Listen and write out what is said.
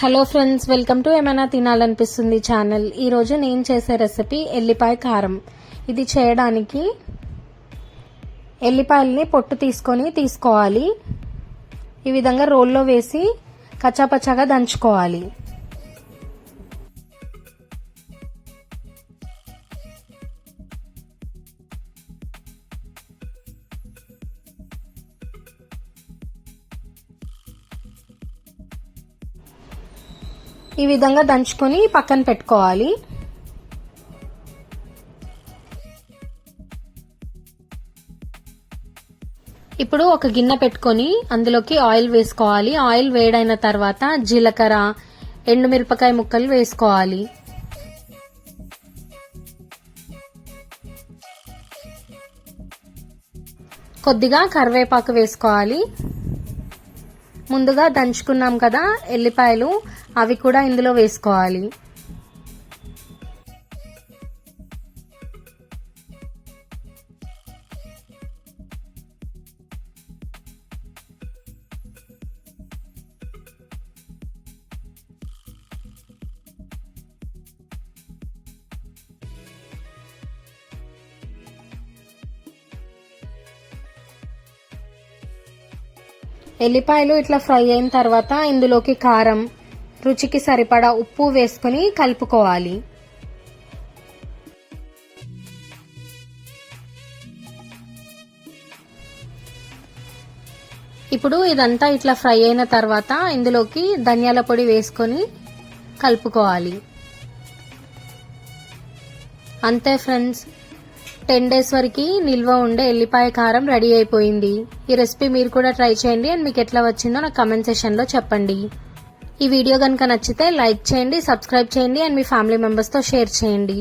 Hello friends welcome to ఏమైనా తినాలనిపిస్తుంది channel ఈరోజు నేను చేసే రెసిపీ ఎల్లిపాయ కారం. ఇది చేయడానికి ఎల్లిపాయల్ని పొట్టు తీసుకొని తీసుకోవాలి. ఈ విధంగా రోల్లో వేసి కచ్చాపచ్చాగా దంచుకోవాలి. ఈ విధంగా దంచుకొని పక్కన పెట్టుకోవాలి. ఇప్పుడు ఒక గిన్నె పెట్టుకొని అందులోకి ఆయిల్ వేసుకోవాలి. ఆయిల్ వేడైన తర్వాత జీలకర్ర ఎండుమిరపకాయ ముక్కలు వేసుకోవాలి. కొద్దిగా కరివేపాకు వేసుకోవాలి. ముందుగా దంచుకున్నాం కదా ఎల్లిపాయలు అవి కూడా ఇందులో వేసుకోవాలి. ఎల్లిపాయలు ఇట్లా ఫ్రై అయిన తర్వాత ఇందులోకి కారం రుచికి సరిపడా ఉప్పు వేసుకొని కలుపుకోవాలి. ఇప్పుడు ఇదంతా ఇట్లా ఫ్రై అయిన తర్వాత ఇందులోకి ధనియాల పొడి వేసుకొని కలుపుకోవాలి. అంతే ఫ్రెండ్స్. టెన్ డేస్ వరకు నిల్వ ఉండే ఎల్లిపాయ కారం రెడీ అయిపోయింది. ఈ రెసిపీ మీరు కూడా ట్రై చేయండి అండ్ మీకు ఎట్లా వచ్చిందో నాకు కమెంట్ సెషన్లో చెప్పండి. ఈ వీడియో కనుక నచ్చితే లైక్ చేయండి సబ్స్క్రైబ్ చేయండి అండ్ మీ ఫ్యామిలీ మెంబర్స్తో షేర్ చేయండి.